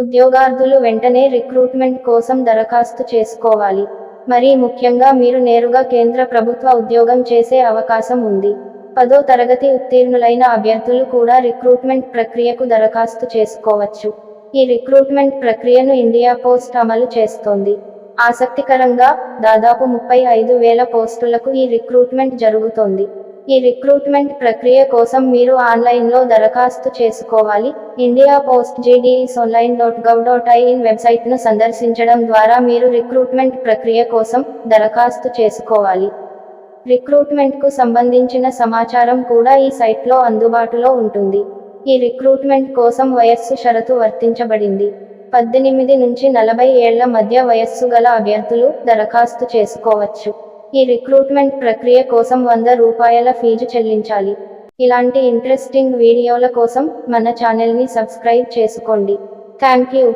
ఉద్యోగార్థులు వెంటనే రిక్రూట్మెంట్ కోసం దరఖాస్తు చేసుకోవాలి. మరీ ముఖ్యంగా మీరు నేరుగా కేంద్ర ప్రభుత్వ ఉద్యోగం చేసే అవకాశం ఉంది. పదో తరగతి ఉత్తీర్ణులైన అభ్యర్థులు కూడా రిక్రూట్మెంట్ ప్రక్రియకు దరఖాస్తు చేసుకోవచ్చు. ఈ రిక్రూట్మెంట్ ప్రక్రియను ఇండియా పోస్ట్ అమలు చేస్తోంది. ఆసక్తికరంగా దాదాపు ముప్పై ఐదు వేల పోస్టులకు ఈ రిక్రూట్మెంట్ జరుగుతోంది. ఈ రిక్రూట్మెంట్ ప్రక్రియ కోసం మీరు ఆన్లైన్లో దరఖాస్తు చేసుకోవాలి. India Post GDS online dot gov dot in వెబ్సైట్ను సందర్శించడం ద్వారా మీరు రిక్రూట్మెంట్ ప్రక్రియ కోసం దరఖాస్తు చేసుకోవాలి. రిక్రూట్మెంట్కు సంబంధించిన సమాచారం కూడా ఈ సైట్లో అందుబాటులో ఉంటుంది. ఈ రిక్రూట్మెంట్ కోసం వయస్సు షరతు వర్తించబడింది. పద్దెనిమిది నుంచి నలభై ఏళ్ళ మధ్య వయస్సు గల అభ్యర్థులు దరఖాస్తు చేసుకోవచ్చు. ఈ రిక్రూట్మెంట్ ప్రక్రియ కోసం వంద రూపాయల ఫీజు చెల్లించాలి. ఇలాంటి ఇంట్రెస్టింగ్ వీడియోల కోసం మన ఛానల్ని సబ్స్క్రైబ్ చేసుకోండి. Thank you